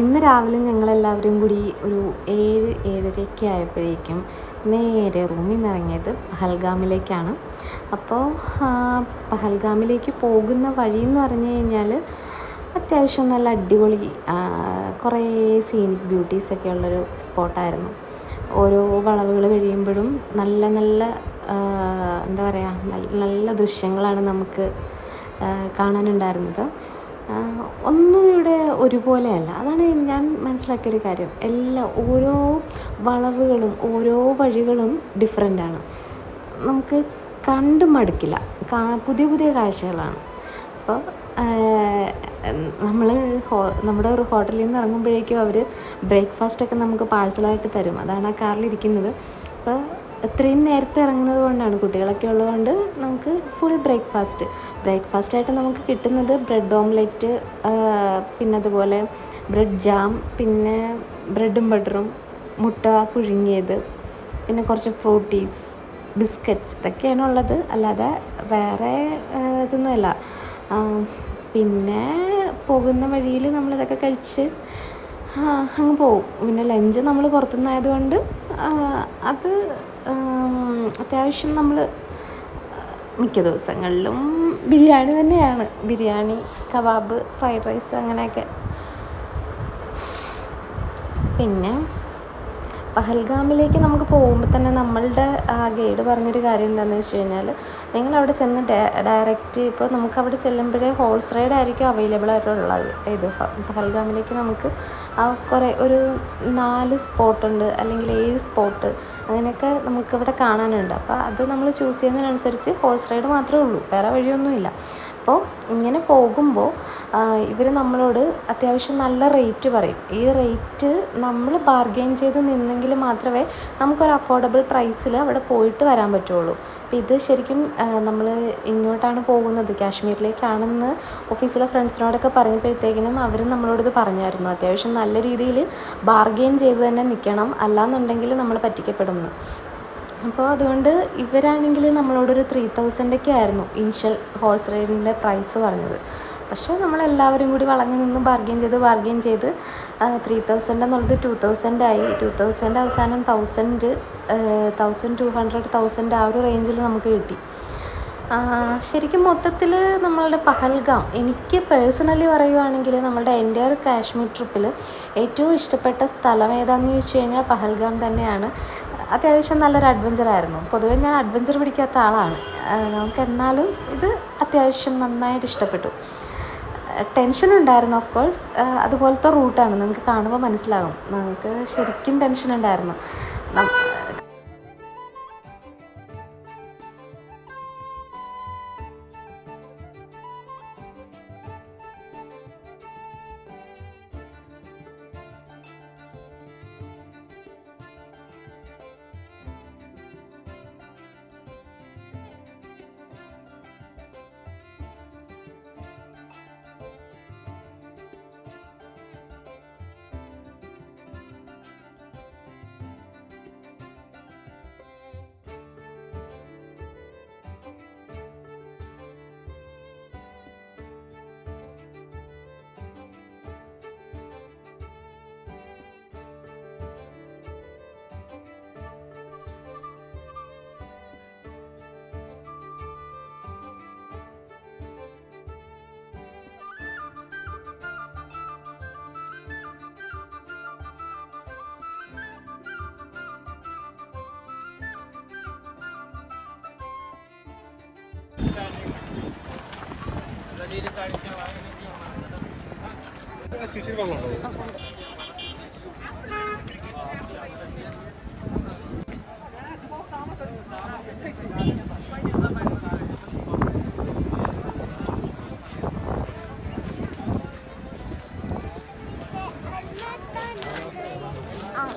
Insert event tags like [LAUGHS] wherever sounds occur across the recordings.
ഇന്ന് രാവിലെ ഞങ്ങളെല്ലാവരും കൂടി ഒരു ഏഴ് ഏഴരയൊക്കെ ആയപ്പോഴേക്കും നേരെ റൂമിൽ നിന്ന് ഇറങ്ങിയത് പഹൽഗാമിലേക്കാണ്. അപ്പോൾ പഹൽഗാമിലേക്ക് പോകുന്ന വഴി എന്ന് പറഞ്ഞു കഴിഞ്ഞാൽ അത്യാവശ്യം നല്ല അടിപൊളി കുറേ സീനിക് ബ്യൂട്ടീസൊക്കെ ഉള്ളൊരു സ്പോട്ടായിരുന്നു. ഓരോ വളവുകൾ കഴിയുമ്പോഴും നല്ല നല്ല എന്താ പറയുക നല്ല നല്ല ദൃശ്യങ്ങളാണ് നമുക്ക് കാണാനുണ്ടായിരുന്നത്. ഒന്നും ഇവിടെ ഒരുപോലെയല്ല. അതാണ് ഞാൻ മനസ്സിലാക്കിയൊരു കാര്യം. എല്ലാ ഓരോ വളവുകളും ഓരോ വഴികളും ഡിഫറെന്റാണ് നമുക്ക് കണ്ടു മടുക്കില്ല. പുതിയ പുതിയ കാഴ്ചകളാണ്. അപ്പോൾ നമ്മൾ ഹോ നമ്മുടെ ഒരു ഹോട്ടലിൽ നിന്ന് ഇറങ്ങുമ്പോഴേക്കും അവർ ബ്രേക്ക്ഫാസ്റ്റൊക്കെ നമുക്ക് പാഴ്സലായിട്ട് തരും. അതാണ് ആ കാറിലിരിക്കുന്നത്. അപ്പോൾ ഇത്രയും നേരത്തെ ഇറങ്ങുന്നത് കൊണ്ടാണ്. കുട്ടികളൊക്കെ ഉള്ളതുകൊണ്ട് നമുക്ക് ഫുൾ ബ്രേക്ക്ഫാസ്റ്റ് ബ്രേക്ക്ഫാസ്റ്റായിട്ട് നമുക്ക് കിട്ടുന്നത് ബ്രെഡ് ഓംലെറ്റ് പിന്നെ അതുപോലെ ബ്രെഡ് ജാം പിന്നെ ബ്രെഡും ബട്ടറും മുട്ട പുഴുങ്ങിയത് പിന്നെ കുറച്ച് ഫ്രൂട്ടീസ് ബിസ്ക്കറ്റ്സ് ഇതൊക്കെയാണ് ഉള്ളത്. അല്ലാതെ വേറെ ഇതൊന്നുമല്ല. പിന്നെ പോകുന്ന വഴിയിൽ നമ്മളിതൊക്കെ കഴിച്ച് അങ്ങ് പോവും. പിന്നെ ലഞ്ച് നമ്മൾ പുറത്തുനിന്നായതുകൊണ്ട് അത് അത്യാവശ്യം നമ്മൾ മിക്ക ദിവസങ്ങളിലും ബിരിയാണി തന്നെയാണ്. ബിരിയാണി കബാബ് ഫ്രൈഡ് റൈസ് അങ്ങനെയൊക്കെ. പിന്നെ പഹൽഗാമിലേക്ക് നമുക്ക് പോകുമ്പോൾ തന്നെ നമ്മളുടെ ആ ഗൈഡ് പറഞ്ഞൊരു കാര്യം എന്താണെന്ന് വെച്ച് കഴിഞ്ഞാൽ നിങ്ങൾ അവിടെ ചെന്ന് ഡയറക്റ്റ് ഇപ്പോൾ നമുക്ക് അവിടെ ചെല്ലുമ്പോഴേ ഹോൾസ് റൈഡ് ആയിരിക്കും അവൈലബിൾ ആയിട്ടുള്ളത് ഇത് പഹൽഗാമിലേക്ക് നമുക്ക് ആ കുറേ ഒരു നാല് സ്പോട്ടുണ്ട് അല്ലെങ്കിൽ ഏഴ് സ്പോട്ട് അങ്ങനെയൊക്കെ നമുക്കിവിടെ കാണാനുണ്ട്. അപ്പോൾ അത് നമ്മൾ ചൂസ് ചെയ്യുന്നതിനനുസരിച്ച് ഹോൾസ് റൈഡ് മാത്രമേ ഉള്ളൂ. വേറെ വഴിയൊന്നുമില്ല. അപ്പോൾ ഇങ്ങനെ പോകുമ്പോൾ ഇവർ നമ്മളോട് അത്യാവശ്യം നല്ല റേറ്റ് പറയും. ഈ റേറ്റ് നമ്മൾ ബാർഗെയിൻ ചെയ്ത് നിന്നെങ്കിൽ മാത്രമേ നമുക്കൊരു അഫോർഡബിൾ പ്രൈസിൽ അവിടെ പോയിട്ട് വരാൻ പറ്റുള്ളൂ. അപ്പോൾ ഇത് ശരിക്കും നമ്മൾ ഇങ്ങോട്ടാണ് പോകുന്നത്. കാശ്മീരിലേക്കാണെന്ന് ഓഫീസിലെ ഫ്രണ്ട്സിനോടൊക്കെ പറഞ്ഞപ്പോഴത്തേക്കിനും അവർ നമ്മളോട് ഇത് പറഞ്ഞായിരുന്നു. അത്യാവശ്യം നല്ല രീതിയിൽ ബാർഗെയിൻ ചെയ്ത് തന്നെ നിൽക്കണം അല്ലാന്നുണ്ടെങ്കിൽ നമ്മൾ പറ്റിക്കപ്പെടും എന്ന് അപ്പോൾ അതുകൊണ്ട് ഇവരാണെങ്കിൽ നമ്മളോടൊരു ത്രീ തൗസൻഡൊക്കെ ആയിരുന്നു ഇനിഷ്യൽ ഹോൾസ് റൈഡിന്റെ പ്രൈസ് പറഞ്ഞത്. പക്ഷേ നമ്മളെല്ലാവരും കൂടി വളഞ്ഞു നിന്ന് ബാർഗെയിൻ ചെയ്ത് ബാർഗെയിൻ ചെയ്ത് ത്രീ തൗസൻഡ് എന്നുള്ളത് ടു തൗസൻഡ് ആയി. ടു തൗസൻഡ് അവസാനം thousand thousand two hundred thousand ആ ഒരു റേഞ്ചിൽ നമുക്ക് കിട്ടി. ശരിക്കും മൊത്തത്തിൽ നമ്മളുടെ പഹൽഗാം എനിക്ക് പേഴ്സണലി പറയുവാണെങ്കിൽ നമ്മളുടെ എന്റെ ഒരു കാശ്മീർ ട്രിപ്പിൽ ഏറ്റവും ഇഷ്ടപ്പെട്ട സ്ഥലം ഏതാണെന്ന് ചോദിച്ചു കഴിഞ്ഞാൽ പഹൽഗാം തന്നെയാണ്. അത്യാവശ്യം നല്ലൊരു അഡ്വഞ്ചർ ആയിരുന്നു. പൊതുവേ ഞാൻ അഡ്വഞ്ചർ പിടിക്കാത്ത ആളാണ്. നമുക്ക് എന്നാലും ഇത് അത്യാവശ്യം നന്നായിട്ട് ഇഷ്ടപ്പെട്ടു. ടെൻഷൻ ഉണ്ടായിരുന്നു ഓഫ് കോഴ്സ് അതുപോലത്തെ റൂട്ടാണ് നമുക്ക് കാണുമ്പോൾ മനസ്സിലാകും. നമുക്ക് ശരിക്കും ടെൻഷൻ ഉണ്ടായിരുന്നു. चिचिर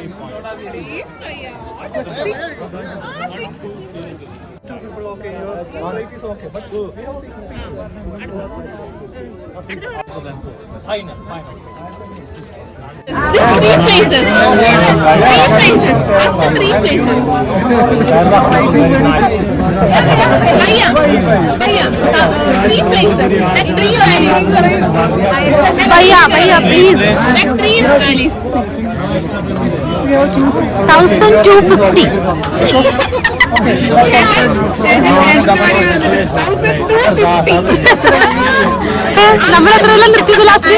Please, yeah. Ah, six. Two people okay. Your quality is okay, but you know six people. Final, final. This three places. Three places. Just the three places. Bhaiya, Bhaiya, uh, three places. That three valleys. Bhaiya, Bhaiya, please. That three valleys. Thousand two fifty നമ്മൾ എത്രയെല്ലാം നിർത്തിയത് last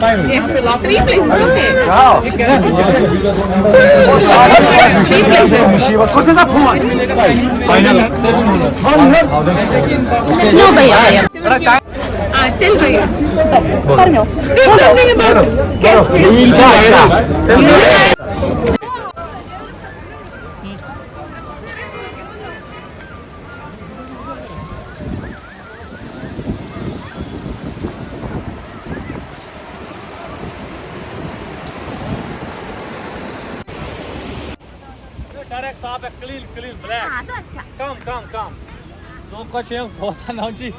Yes, a lot. Three places. Okay. Wow. Three places. She was good as a woman. Final. One. No, भैया भैया. चल भैया. പറഞ്ഞോ ah, Come, come, come. Não continha, volta não de.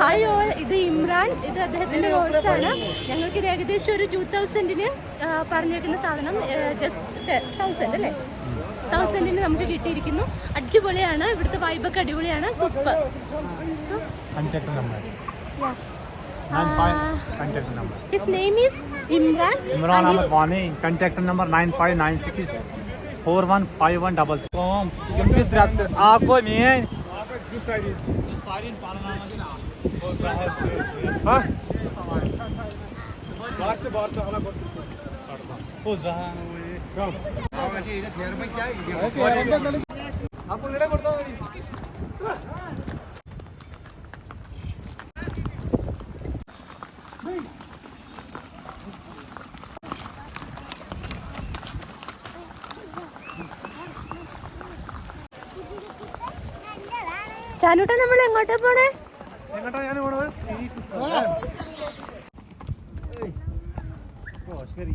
Hi all. ഇത് ഇമ്രാൻ. ഇത് അദ്ദേഹത്തിന്റെ കോഴ്സാണ് ഞങ്ങൾക്ക് ഇത് ഏകദേശം ഒരു ടൂ തൗസൻഡിന് പറഞ്ഞേക്കുന്ന സാധനം ജസ്റ്റ് തൗസൻഡ് അല്ലേ? തൗസൻഡിന് നമുക്ക് കിട്ടിയിരിക്കുന്നു. അടിപൊളിയാണ്. ഇവിടുത്തെ വൈബൊക്കെ അടിപൊളിയാണ്. Super so. His name is Imran Imran. Ahmed Wani. Contact number nine five nine six four one five one double. അപ്പൊ ഇവിടെ കൊടുത്താൽ മതി ചാനൂട്ട നമ്മൾ എങ്ങോട്ടാ പോണേ? എങ്ങോട്ടാ ഞാൻ പോണത്? ഓ, ശരി.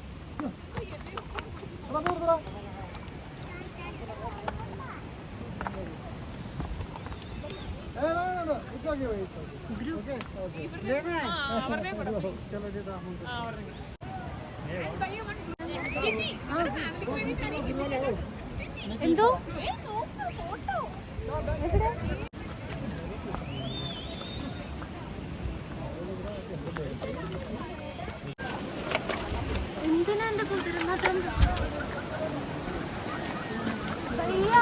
എന്തോ എന്തിനാ എന്റെ കുതിര മാത്രം ഭയ്യ,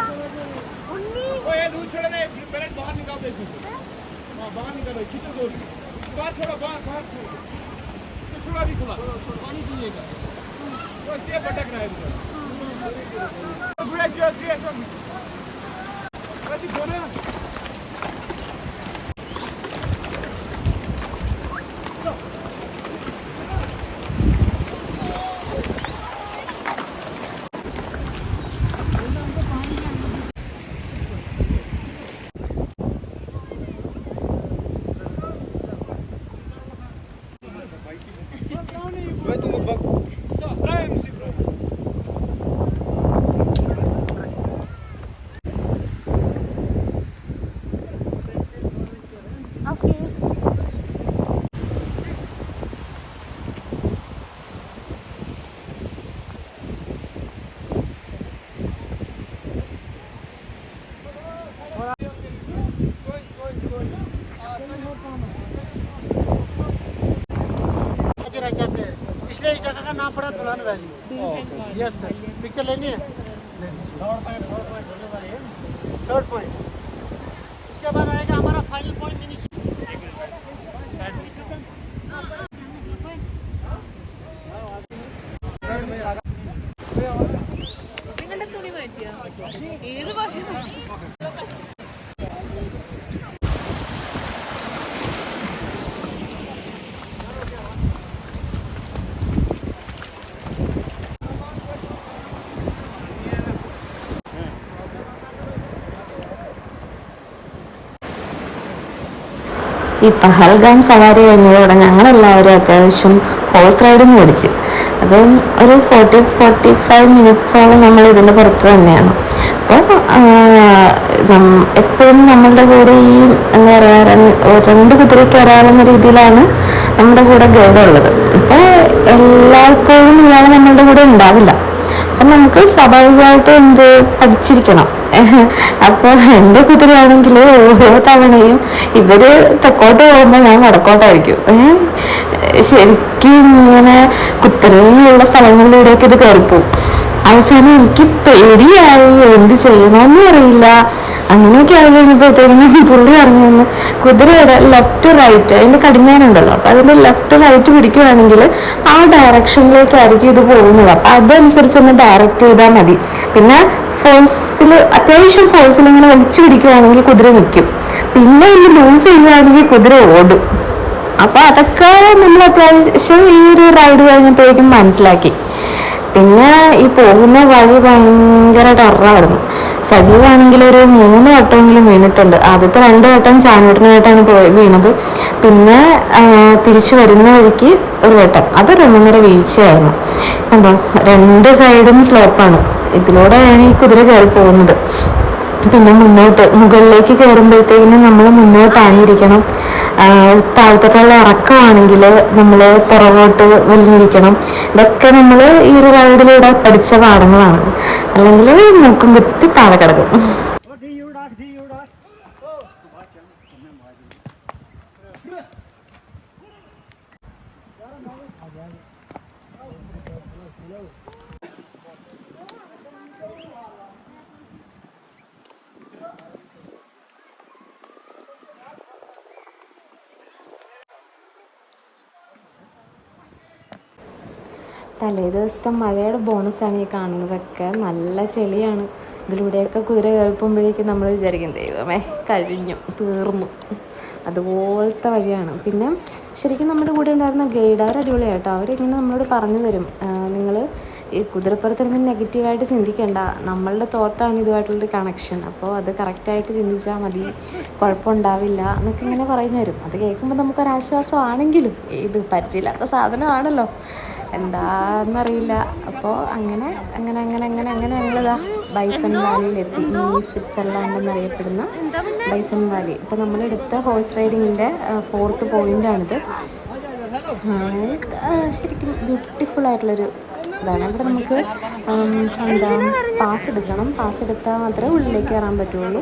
ഉണ്ണി ओए दूर छोड़ दे पहले बाहर निकाल दे इसको हां बाहर निकाल दे कितना जोर से बाहर छोड़ो बाहर बाहर छोड़ो इसको छोड़ा भी खुला पानी पीएगा वो इसलिए भटक रहा है ब्रेक योर क्रिएशन नाम पड़ा दुल्हन वैली यस सर पिक्चर लेनी है थर्ड पॉइंट इसके बाद आएगा हमारा फाइनल पॉइंट मिनी നിങ്ങളുടെ തുണി മാറ്റിയോ ഏത് ഭാഷ ഈ പഹൽഗാം സവാരി കഴിഞ്ഞതോടെ ഞങ്ങളെല്ലാവരും അത്യാവശ്യം ഹോഴ്സ് റൈഡിങ് പഠിച്ചു അത് ഒരു ഫോർട്ടി ഫോർട്ടി ഫൈവ് മിനിറ്റ്സോളം നമ്മൾ ഇതിന്റെ പുറത്ത് തന്നെയാണ്. അപ്പോൾ എപ്പോഴും നമ്മളുടെ കൂടെ ഈ എന്താ പറയുക രണ്ട് കുതിരയ്ക്ക് ഒരാളെന്ന രീതിയിലാണ് നമ്മുടെ കൂടെ ഗൈഡ് ഉള്ളത് അപ്പോൾ എല്ലായ്പ്പോഴും ഇയാൾ നമ്മളുടെ കൂടെ ഉണ്ടാവില്ല. അപ്പം നമുക്ക് സ്വാഭാവികമായിട്ട് എന്ത് പഠിച്ചിരിക്കണം? അപ്പോൾ എന്റെ കുതിരയാണെങ്കിൽ ഓരോ തവണയും ഇവർ തെക്കോട്ട് പോകുമ്പോൾ ഞാൻ വടക്കോട്ടായിരിക്കും. ശരിക്കും ഇങ്ങനെ കുത്തനെയുള്ള സ്ഥലങ്ങളിലൂടെയൊക്കെ ഇത് കയറിപ്പോവും. അവസാനം എനിക്ക് പേടിയായി എന്ത് ചെയ്യണമെന്നും അറിയില്ല അങ്ങനെയൊക്കെ ആയി കഴിഞ്ഞപ്പോഴത്തേക്കും [LAUGHS] പുള്ളി പറഞ്ഞു തന്നു കുതിരയുടെ ലെഫ്റ്റ് റൈറ്റ് അതിന്റെ കടിഞ്ഞാനുണ്ടല്ലോ. അപ്പം അതിന്റെ ലെഫ്റ്റ് റൈറ്റ് പിടിക്കുകയാണെങ്കിൽ ആ ഡയറക്ഷനിലേക്കായിരിക്കും ഇത് പോകുന്നത്. അപ്പം അതനുസരിച്ച് ഒന്ന് ഡയറക്റ്റ് ചെയ്താൽ മതി. പിന്നെ ഫോഴ്സിൽ അത്യാവശ്യം ഫോഴ്സിൽ ഇങ്ങനെ വലിച്ചു പിടിക്കുകയാണെങ്കിൽ കുതിര നിൽക്കും പിന്നെ ഇത് ലൂസ് ചെയ്യുകയാണെങ്കിൽ കുതിര ഓടും. അപ്പോൾ അതൊക്കെ നമ്മൾ അത്യാവശ്യം ഈ ഒരു റൈഡ് കഴിഞ്ഞപ്പോഴേക്കും മനസ്സിലാക്കി. പിന്നെ ഈ പോകുന്ന വഴി ഭയങ്കര ടെററായിരുന്നു സജീവാണെങ്കിൽ ഒരു മൂന്ന് വട്ടമെങ്കിലും വീണിട്ടുണ്ട്. ആദ്യത്തെ രണ്ട് വട്ടം ചാനൂട്ടിനായിട്ടാണ് പോയി വീണത്. പിന്നെ തിരിച്ചു വരുന്ന വഴിക്ക് ഒരു വട്ടം. അതൊരു ഒന്നൊന്നര വീഴ്ചയായിരുന്നു. എന്താ രണ്ട് സൈഡും സ്ലോപ്പാണ്. ഇതിലൂടെയാണ് ഈ കുതിര കയറി പോകുന്നത്. പിന്നെ മുന്നോട്ട് മുകളിലേക്ക് കയറുമ്പോഴത്തേക്കിനും നമ്മൾ മുന്നോട്ടാഞ്ഞിരിക്കണം. താഴത്തോട്ടുള്ള ഇറക്കമാണെങ്കിൽ നമ്മൾ പുറകോട്ട് വലിഞ്ഞിരിക്കണം. ഇതൊക്കെ നമ്മൾ ഈ ഒരു റൈഡിലൂടെ പഠിച്ച പാഠങ്ങളാണ്. അല്ലെങ്കിൽ മൂക്കും കുത്തി താഴെ കിടക്കും. തലേ ദിവസത്തെ മഴയുടെ ബോണസാണ് ഈ കാണുന്നതൊക്കെ. നല്ല ചെളിയാണ്. ഇതിലൂടെയൊക്കെ കുതിര കയറിപ്പോകുമ്പോഴേക്കും നമ്മൾ വിചാരിക്കും ദൈവമേ കഴിഞ്ഞു തീർന്നു. അതുപോലത്തെ വഴിയാണ്. പിന്നെ ശരിക്കും നമ്മുടെ കൂടെ ഉണ്ടായിരുന്ന ഗൈഡാർ അടിപൊളിയായിട്ടോ അവരിങ്ങനെ നമ്മളോട് പറഞ്ഞു തരും. നിങ്ങൾ ഈ കുതിരപ്പുറത്തിരുന്ന് നെഗറ്റീവായിട്ട് ചിന്തിക്കേണ്ട. നമ്മളുടെ തോട്ടാണ് ഇതുമായിട്ടുള്ളൊരു കണക്ഷൻ. അപ്പോൾ അത് കറക്റ്റായിട്ട് ചിന്തിച്ചാൽ മതി. കുഴപ്പമുണ്ടാവില്ല. എന്നൊക്കെ ഇങ്ങനെ പറഞ്ഞു തരും. അത് കേൾക്കുമ്പോൾ നമുക്കൊരാശ്വാസമാണെങ്കിലും ഇത് പരിചയമില്ലാത്ത സാധനമാണല്ലോ. എന്താന്നറിയില്ല. അപ്പോൾ അങ്ങനെ അങ്ങനെ അങ്ങനെ അങ്ങനെ അങ്ങനെ ഞങ്ങളിതാ ബൈസൺ വാലിയിലെത്തി. ഈ സ്വിറ്റ്സർലാൻഡ് എന്നറിയപ്പെടുന്ന ബൈസൺ വാലി. ഇപ്പോൾ നമ്മളെടുത്ത ഹോഴ്സ് റൈഡിങ്ങിന്റെ ഫോർത്ത് പോയിന്റാണിത് ശരിക്കും ബ്യൂട്ടിഫുൾ ആയിട്ടുള്ളൊരു ഇതാണ്. ഇവിടെ നമുക്ക് എന്താ പാസ് എടുക്കണം പാസ് എടുത്താൽ മാത്രമേ ഉള്ളിലേക്ക് കയറാൻ പറ്റുള്ളൂ.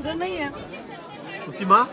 उधर नहीं है। उसकी माँ?